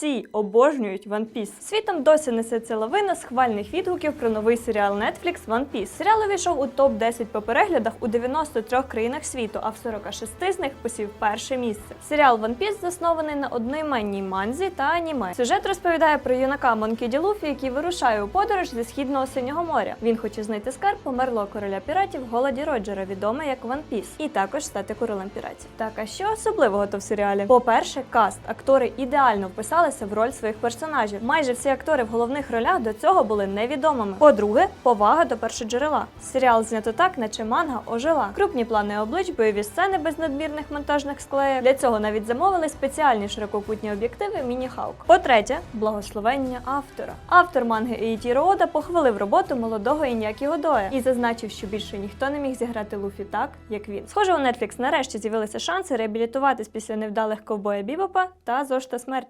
всі обожнюють One Piece. Світом досі несеться лавина схвальних відгуків про новий серіал Netflix One Piece. Серіал увійшов у топ 10 по переглядах у 93 країнах світу, а в 46 з них посів перше місце. Серіал One Piece заснований на одноіменній манзі та аніме. Сюжет розповідає про юнака Монкі Ді який вирушає у подорож зі східного синього моря. Він хоче знайти скарб померлого короля піратів Голоді Роджера, відомий як One Piece, і також стати королем піратів. Так а що особливого то в серіалі? По-перше, каст актори ідеально вписалися в роль своїх персонажів. Майже всі актори в головних ролях до цього були невідомими. По-друге, повага до першоджерела. Серіал знято так, наче манга ожила. Крупні плани облич, бойові сцени без надмірних монтажних склеїв. Для цього навіть замовили спеціальні ширококутні об'єктиви Міні Хаук. По-третє, благословення автора. Автор манги Еїтіро Ода похвалив роботу молодого Інякі Годоя і зазначив, що більше ніхто не міг зіграти Луфі так, як він. Схоже, у Netflix нарешті з'явилися шанси реабілітуватись після невдалих ковбоя Бібопа та зошта смерті.